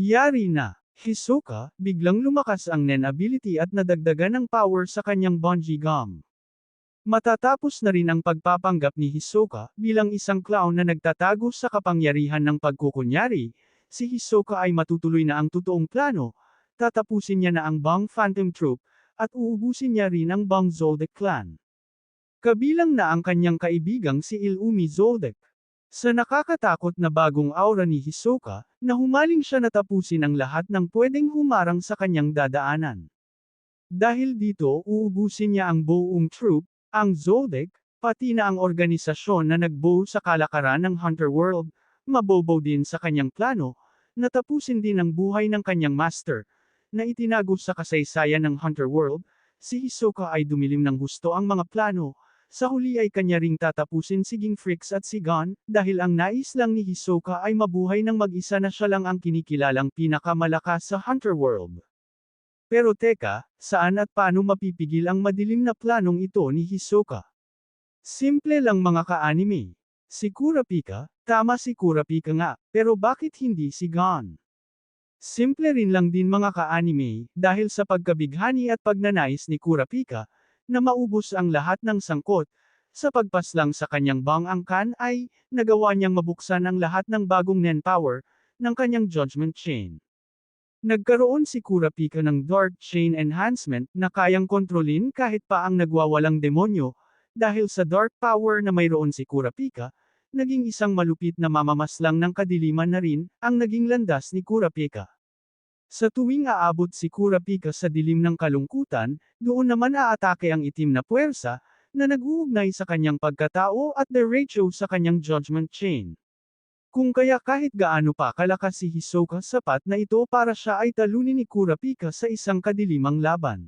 Yari na. Hisoka, biglang lumakas ang Nen ability at nadagdagan ng power sa kanyang bungee gum. Matatapos na rin ang pagpapanggap ni Hisoka bilang isang clown na nagtatago sa kapangyarihan ng pagkukunyari, si Hisoka ay matutuloy na ang totoong plano, tatapusin niya na ang Bang Phantom Troop, at uubusin niya rin ang Bang Zoldyck clan. Kabilang na ang kanyang kaibigang si Ilumi Zoldyck. Sa nakakatakot na bagong aura ni Hisoka, na humaling siya na tapusin ang lahat ng pwedeng humarang sa kanyang dadaanan. Dahil dito uubusin niya ang buong troop, ang Zoldyck, pati na ang organisasyon na nagbuo sa kalakaran ng Hunter World, mabobo din sa kanyang plano, natapusin din ang buhay ng kanyang master, na itinago sa kasaysayan ng Hunter World, si Hisoka ay dumilim ng gusto ang mga plano, sa huli ay kanya ring tatapusin si Ging Fricks at si Gon, dahil ang nais lang ni Hisoka ay mabuhay ng mag-isa na siya lang ang kinikilalang pinakamalakas sa Hunter World. Pero teka, saan at paano mapipigil ang madilim na planong ito ni Hisoka? Simple lang mga ka-anime. Si Kurapika, tama si Kurapika nga, pero bakit hindi si Gon? Simple rin lang din mga ka-anime, dahil sa pagkabighani at pagnanais ni Kurapika, na maubos ang lahat ng sangkot, sa pagpaslang sa kanyang bang angkan ay, nagawa niyang mabuksan ang lahat ng bagong Nen Power, ng kanyang Judgment Chain. Nagkaroon si Kurapika ng Dark Chain Enhancement na kayang kontrolin kahit pa ang nagwawalang demonyo, dahil sa Dark Power na mayroon si Kurapika, naging isang malupit na mamamaslang ng kadiliman na rin, ang naging landas ni Kurapika. Sa tuwing aabot si Kurapika sa dilim ng kalungkutan, doon naman aatake ang itim na puwersa, na nag-uugnay sa kanyang pagkatao at ratio sa kanyang judgment chain. Kung kaya kahit gaano pa kalakas si Hisoka sapat na ito para siya ay talunin ni Kurapika sa isang kadilimang laban.